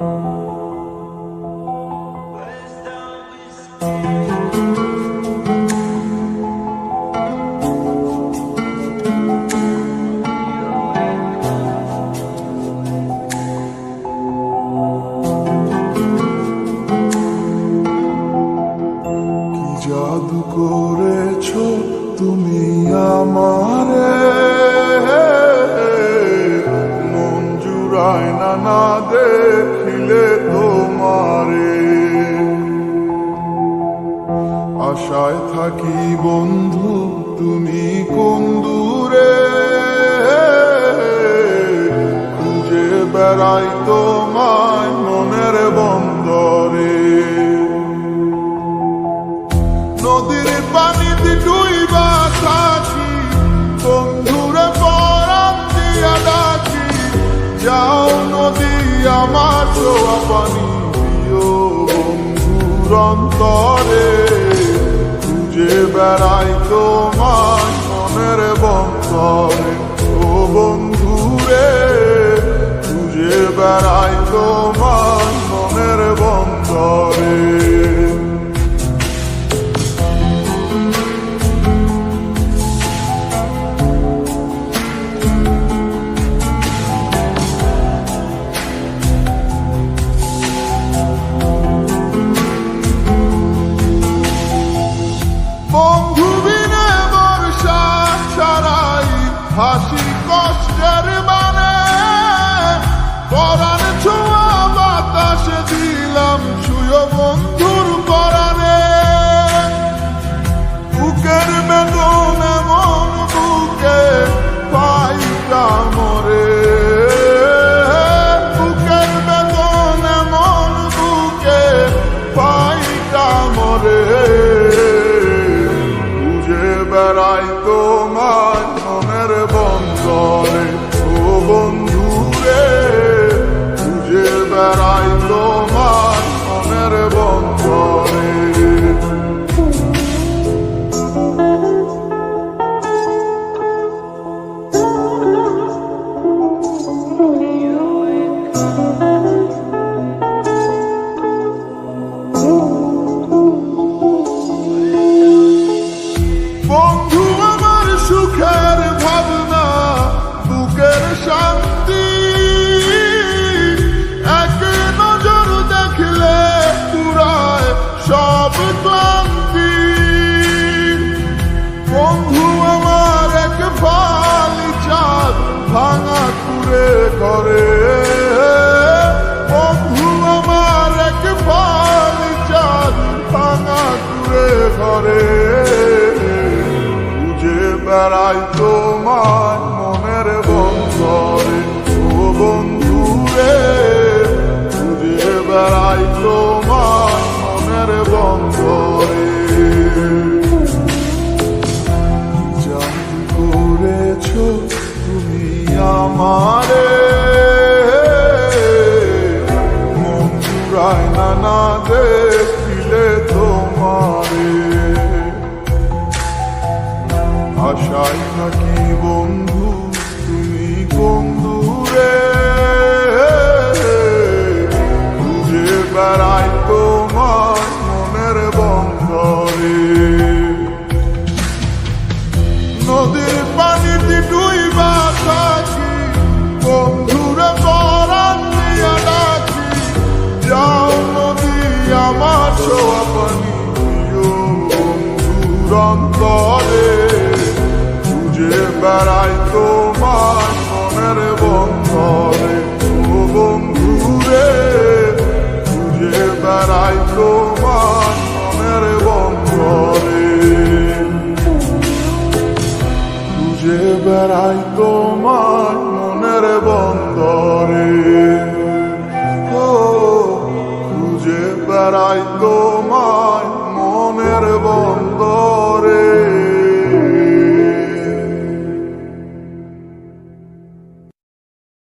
Oh, আশায় থাকি বন্ধু, তুমি কোন দূরে? খুঁজে বেড়াই তোমায় মনের বন্দরে। নদীর পানিতে ডুইবা থাকি বন্ধুরে পরাম দিয়া ডাকি। যাও নদী, আমার ছোয়া পানি দিও বন্ধুর অন্তরে। বেড়াই তোমার মনের বন্তরে হাসি কষ্টের মানে পরাণ ছোঁয়া বাতাসে দিলাম ছুঁয় বন্ধুর পরাণে। বুকের বেদন এমন বুকে পাইটা মরে। বুকের বেদন এমন বুকে পাইটা মরে। খুঁজে বেড়াই তোমার খুঁজে বেড়াই তোমার বন্ধু আমার এক ফালি চাঁদ ভাঙা কুড়ে করে বন্ধু আমার এক ফালি চাঁদ ভাঙা কুড়ে করে খুঁজে বেড়াই তোমার মনের বন্ধরে বন্ধু আশায় থাকি বন্ধু, তুমি কোন দূরে খুঁজে বেড়াই তোমার মনের বন্ধরে। নদীর পানিতে ডুইবা থাকি বন্ধুরে পরাণ দিয়া ডাকি। যাও নদী, আমার ছোয়া পানি দিও, বন্ধুর অন্তরে। বেড়াই তোমার মনের বন্ধরে ও বন্ধু রে ঘুরে বেড়াই তোমার মনের বন্ধরে ঘুরে বেড়াই তোমার মনের বন্ধরে ও ঘুরে বেড়াই তোমার মনের বন্ধরে